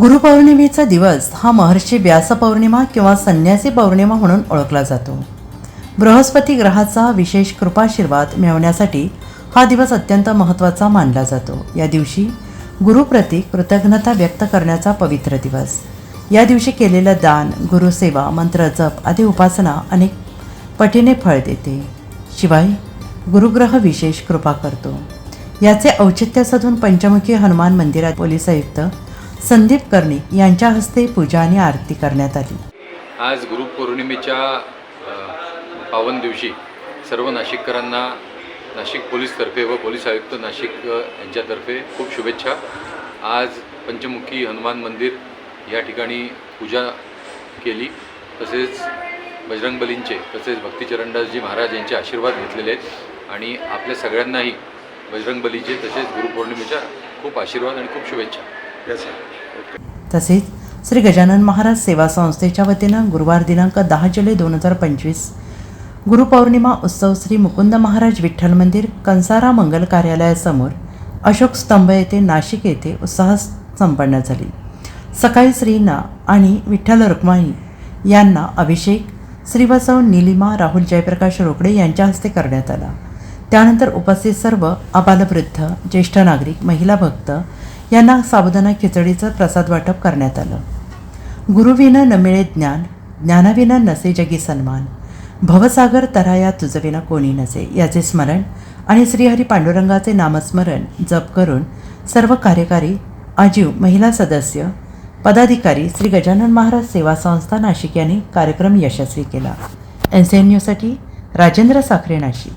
गुरुपौर्णिमेचा दिवस हा महर्षी व्यासपौर्णिमा किंवा संन्यासी पौर्णिमा म्हणून ओळखला जातो. बृहस्पती ग्रहाचा विशेष कृपाशीर्वाद मिळवण्यासाठी हा दिवस अत्यंत महत्त्वाचा मानला जातो. या दिवशी गुरुप्रती कृतज्ञता व्यक्त करण्याचा पवित्र दिवस. या दिवशी केलेलं दान गुरुसेवा मंत्र जप आदी उपासना अनेक पटीने फळ देते. शिवाय गुरुग्रह विशेष कृपा करतो. याचे औचित्य साधून पंचमुखी हनुमान मंदिरात पोलीस आयुक्त संदीप कर्णिक यांच्या हस्ते पूजा आणि आरती करण्यात आली. आज गुरुपौर्णिमेच्या पावन दिवशी सर्व नाशिककरांना नाशिक पोलीसतर्फे व पोलीस आयुक्त नाशिक यांच्यातर्फे खूप शुभेच्छा. आज पंचमुखी हनुमान मंदिर या ठिकाणी पूजा केली. तसेच बजरंगबलींचे तसेच भक्तीचरणदासजी महाराज यांचे आशीर्वाद घेतलेले आहेत. आणि आपल्या सगळ्यांनाही बजरंगबलीचे तसेच गुरुपौर्णिमेच्या खूप आशीर्वाद आणि खूप शुभेच्छा. तसेच श्री गजानन महाराज सेवा संस्थेच्या वतीनं गुरुवार दिनांक दहा जुलै दोन हजार पंचवीस गुरुपौर्णिमा उत्सव श्री मुकुंद महाराज विठ्ठल मंदिर कंसारा मंगल कार्यालयासमोर अशोक स्तंभ येथे नाशिक येथे उत्साहात संपन्न झाली. सकाळी श्रीना आणि विठ्ठल रुक्माई यांना अभिषेक श्रीवसव निलिमा राहुल जयप्रकाश रोकडे यांच्या हस्ते करण्यात आला. त्यानंतर उपस्थित सर्व अबालवृद्ध ज्येष्ठ नागरिक महिला भक्त यांना साबुदाणा खिचडीचं प्रसाद वाटप करण्यात आलं. गुरुविना न मिळे ज्ञान ज्ञानाविना नसे जगी सन्मान. भवसागर तराया तुझविना कोणी नसे याचे स्मरण आणि श्रीहरी पांडुरंगाचे नामस्मरण जप करून सर्व कार्यकारी आजीव महिला सदस्य पदाधिकारी श्री गजानन महाराज सेवा संस्था नाशिक यांनी कार्यक्रम यशस्वी केला. एन सी एन न्यूजसाठी राजेंद्र साखरे नाशिक.